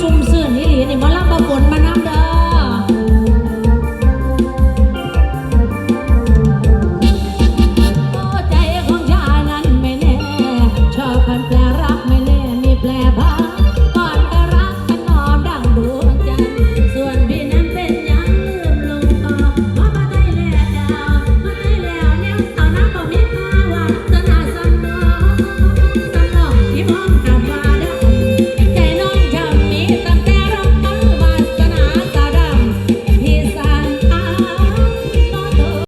ซุ่มซื่นนี่หลีนี่มาล่ำประฝนมาน้ำเด้อ